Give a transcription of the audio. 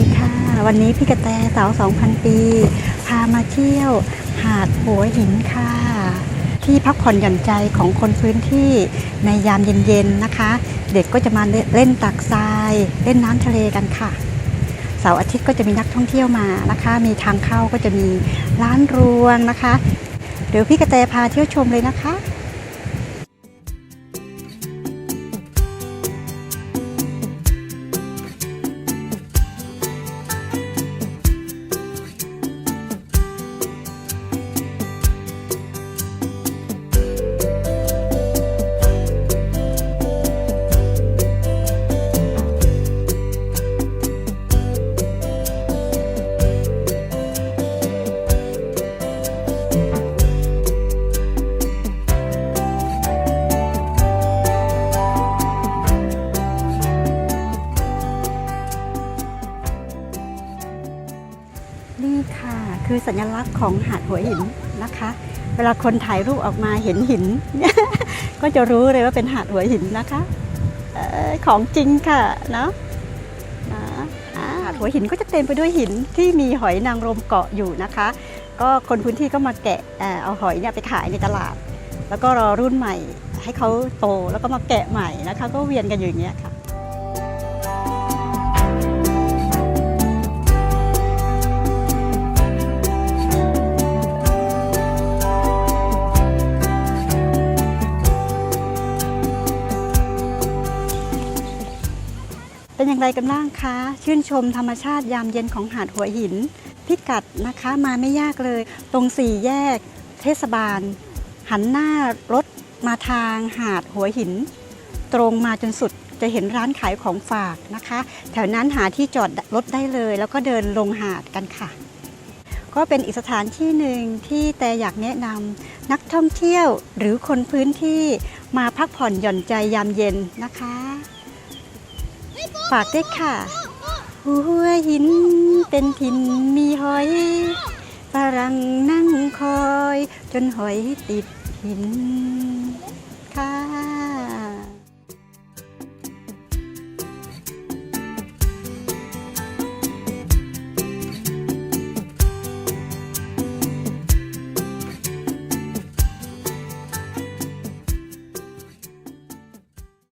ดีค่ะ วันนี้พี่กระแตสาว 2,000 ปี พามาเที่ยวหาดหัวหินค่ะ ที่พักผ่อนหย่อนใจของคนพื้นที่ในยามเย็นๆนะคะ เด็กก็จะมาเล่นตักทราย เล่นน้ำทะเลกันค่ะเสาร์อาทิตย์ก็จะมีนักท่องเที่ยวมานะคะ มีทางเข้าก็จะมีร้านรวงนะคะ เดี๋ยวพี่กระแตพาเที่ยวชมเลยนะคะ ค่ะคือสัญลักษณ์ของหาดหัวหินนะคะ เวลาคนถ่ายรูปออกมาเห็นหิน ก็จะรู้เลยว่าเป็นหาดหัวหินนะคะของจริงค่ะเนาะนะหาดหัวหินก็จะเต็มไปด้วยหินที่มีหอยนางรมเกาะอยู่นะคะ ก็คนพื้นที่ก็มาแกะเอ่อเอาหอยเนี่ยไปขายในตลาด แล้วก็รอรุ่นใหม่ให้เขาโตแล้วก็มาแกะใหม่นะคะ ก็เวียนกันอยู่อย่างเงี้ยค่ะ เป็นอย่างไรกันบ้างคะ ชื่นชมธรรมชาติยามเย็นของหาดหัวหิน พิกัดนะคะมาไม่ยากเลย ตรงสี่แยก เทศบาล หันหน้ารถมาทางหาดหัวหิน ตรงมาจนสุดจะเห็นร้านขายของฝากนะคะ แถวนั้นหาที่จอดรถได้เลย แล้วก็เดินลงหาดกันค่ะ ก็เป็นอีกสถานที่หนึ่งที่แต่อยากแนะนำนักท่องเที่ยวหรือคนพื้นที่มาพักผ่อนหย่อนใจยามเย็นนะคะ ฝากด้วยค่ะ หัวหินเป็นถิ่นมีหอยฝรั่งนั่งคอย จนหอยติดหิน